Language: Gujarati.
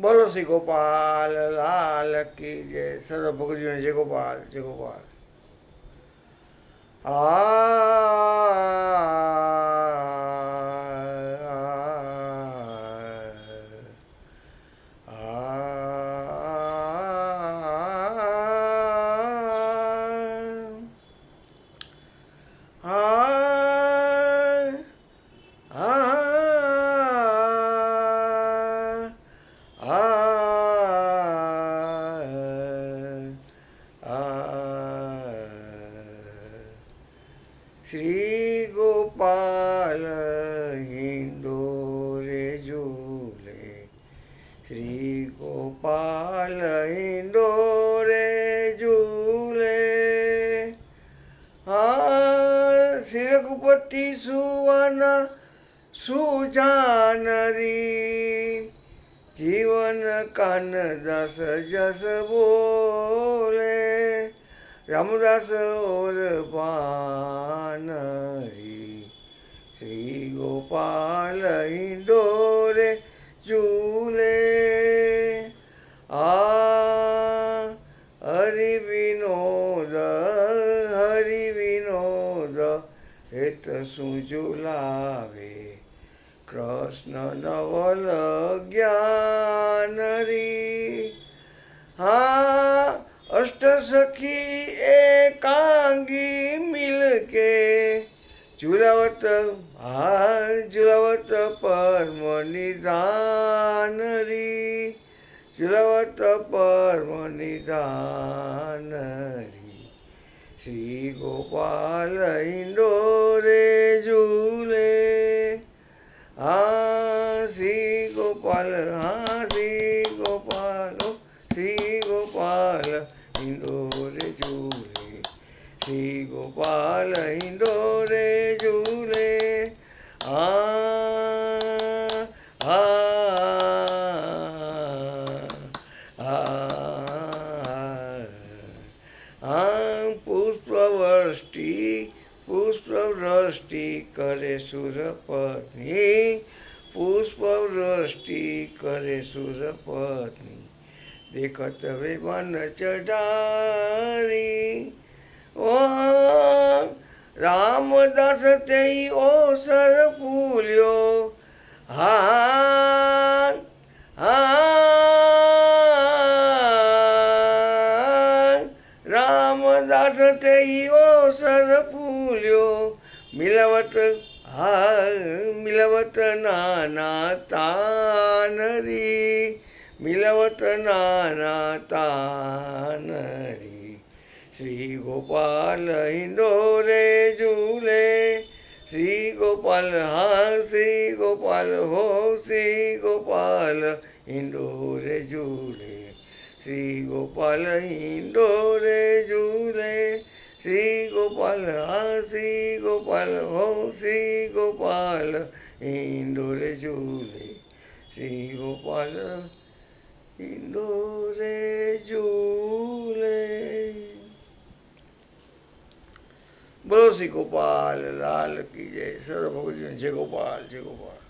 બોલો શ્રી ગોપાલ લાલ કી જય. સર્વ ભગવતીઓને જય ગોપાલ જય ગોપાલ. શ્રી ગોપાલ હિંડોરે ઝૂલે. શ્રી ગોપાલ હિંડોરે ઝૂલે. હા શ્રી રઘુપતિ સુવન સુજાનરી. જીવન કાન દસ જસ બોલે. ઓર પાનરી શ્રી ગોપાલ હિંડોરે ઝૂલે આ હરિ વિનોદ હરિ વિનોદ, હેત શું ઝુલાવે? કૃષ્ણ નવલ જ્ઞાન રી હા અષ્ટ સખી એકાંગી મિલકે ઝુલાવત હા ઝુલાવત પરમ નિધાન રી ઝુલાવત પરમ નિધાન રી શ્રી ગોપાલ હિંડોરે ઝૂલે હા શ્રી ગોપાલ હા શ્રી ગોપાલ ઓ શ્રી ગોપાલ હિંડોરે ઝૂલે શ્રી ગોપાલ હિંડોરે ઝૂલે આ આ આ પુષ્પવૃષ્ટિ પુષ્પવૃષ્ટિ કરે સુરપત્ની. પુષ્પવૃષ્ટિ કરે સુરપત્ની. દેખત વિમાન ચઢારી ओ रामदास तेई ओ सर फुल्यो हा हा रामदास तेई ओ सर फुल्यो मिलवत हा मिलवत नाना तानरी। मिलवत नाना तानरी। શ્રી ગોપાલ હિંડોરે ઝૂલે, શ્રી ગોપાલ હા શ્રી ગોપાલ હો, શ્રી ગોપાલ હિંડોરે ઝૂલે, શ્રી ગોપાલ હિંડોરે ઝૂલે, શ્રી ગોપાલ હા શ્રી ગોપાલ હો, શ્રી ગોપાલ હિંડોરે ઝૂલે, શ્રી ગોપાલ હિંડોરે ઝૂલે. બોલો શ્રી ગોપાલ લાલ કી જય સર્વ ભગવતીઓને જય ગોપાલ જય ગોપાલ